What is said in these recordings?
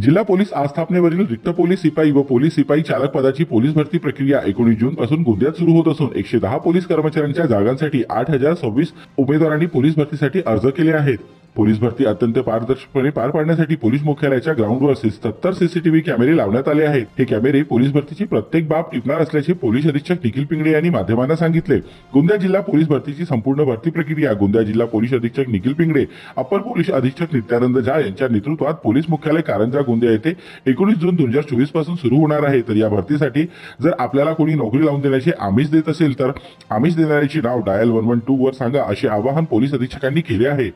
जिल्हा पोलीस आस्थापनेवरील रिक्त पोलीस शिपाई व पोलीस सिपाई चालक पदाची पोलीस भरती प्रक्रिया एकोणीस जून पासून गोंदियात सुरू होत असून एकशे दहा पोलीस कर्मचाऱ्यांच्या जागांसाठी आठ हजार सव्वीस उमेदवारांनी पोलीस भरतीसाठी अर्ज केले आहेत. पोलीस भरती अत्यंत पारदर्शकपणे पार पाडण्यासाठी पोलीस मुख्यालयाच्या ग्राउंडवर सत्तर सीसीटीव्ही कॅमेरे लावण्यात आले आहेत. हे कॅमेरे पोलीस भरतीची प्रत्येक बाब टिपणार असल्याचे पोलीस अधीक्षक निखिल पिंगळे यांनी माध्यमांना सांगितले. गोंदिया जिल्हा पोलीस भरतीची संपूर्ण भरती प्रक्रिया गोंदिया जिल्हा पोलीस अधीक्षक निखिल पिंगळे अपर पोलीस अधीक्षक नित्यानंद झा यांच्या नेतृत्वात पोलीस मुख्यालय कारंजा गोंदिया येथे एकोणीस जून दोन हजार चोवीसपासून सुरू होणार आहे. तर या भरतीसाठी जर आपल्याला कोणी नोकरी लावून देण्याचे आमिष देत असेल तर आमिष देणाऱ्याची नाव डायल वन वन टू वर सांगा असे आवाहन पोलीस अधीक्षकांनी केले आहे.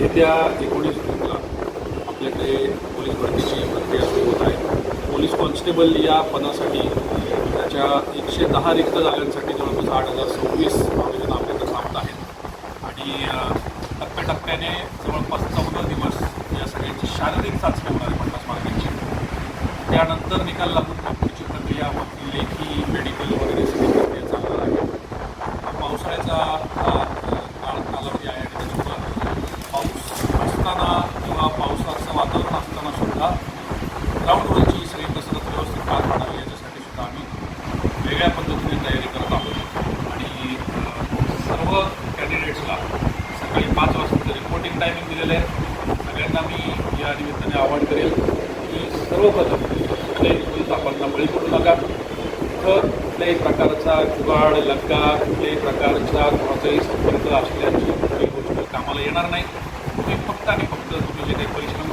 येत्या एकोणीस जूनला आपल्याकडे पोलीस भरतीची प्रक्रिया सुरू होत आहे. पोलीस कॉन्स्टेबल या पदासाठी त्याच्या एकशे दहा रिक्त जागांसाठी जवळपास आठ हजार सव्वीस आवेदन आपल्याकडे प्राप्त आहेत. आणि टप्प्याटप्प्याने जवळपास चौदा दिवस या सगळ्यांची शारीरिक चाचणी होणार आहे पन्नास मार्गांची त्यानंतर निकाल लागून सुद्धा ग्राउंडवरची सगळी कसरत व्यवस्थित पार पाडावी याच्यासाठी सुद्धा आम्ही वेगळ्या पद्धतीने तयारी करत आहोत. आणि सर्व कॅन्डिडेट्सला सकाळी पाच वाजता रिपोर्टिंग टायमिंग दिलेलं आहे. सगळ्यांना मी या निमित्ताने आवाहन करेल की सर्वप्रथम कुठल्याही आपण बळी पडू नका. तर कुठल्याही प्रकारचा जुगाड लग्गा कुठल्याही प्रकारचा कोणाचाही संपर्क असल्याची कुठलीही गोष्ट कामाला येणार नाही. तुम्ही फक्त आणि फक्त तुम्ही जे काही परिश्रम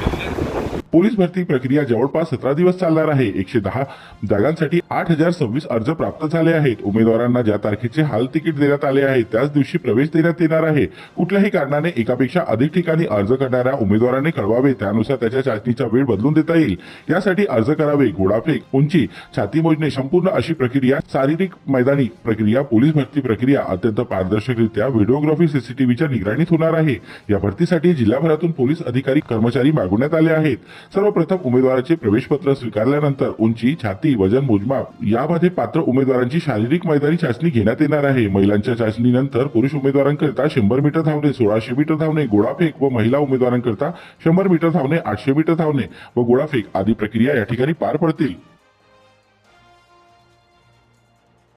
पोलीस भरती प्रक्रिया जवळपास सतरा दिवस चालणार आहे. एकशे दहा जागांसाठी आठ हजार सव्वीस अर्ज प्राप्त झाले आहेत. उमेदवारांना ज्या तारखेचे हाल तिकीट देण्यात आले आहे त्याच दिवशी प्रवेश देण्यात येणार आहे. कुठल्याही कारणाने एकापेक्षा अधिक ठिकाणी अर्ज करणाऱ्या उमेदवाराने कळवावे त्यानुसार त्याच्या चाचणीचा वेळ बदलून देता येईल. यासाठी अर्ज करावे गोडाफेक उंची छाती मोजणे संपूर्ण अशी प्रक्रिया शारीरिक मैदानी प्रक्रिया पोलीस भरती प्रक्रिया अत्यंत पारदर्शकरित्या व्हिडिओग्राफी सीसीटीव्हीच्या निगराणीत होणार आहे. या भरतीसाठी जिल्हाभरातून पोलीस अधिकारी कर्मचारी मागवण्यात आले आहेत. सर्वप्रथम उमेदवाराचे प्रवेशपत्र स्वीकारल्यानंतर उंची छाती वजन मोजमाप यामध्ये पात्र उमेदवारांची शारीरिक मैदानी चाचणी घेण्यात येणार आहे. महिलांच्या चाचणीनंतर पुरुष उमेदवारांकरिता शंभर मीटर धावणे सोळाशे मीटर धावणे गोळाफेक व महिला उमेदवारांकरिता शंभर मीटर धावणे आठशे मीटर धावणे व गोळाफेक आदी प्रक्रिया या ठिकाणी पार पडतील.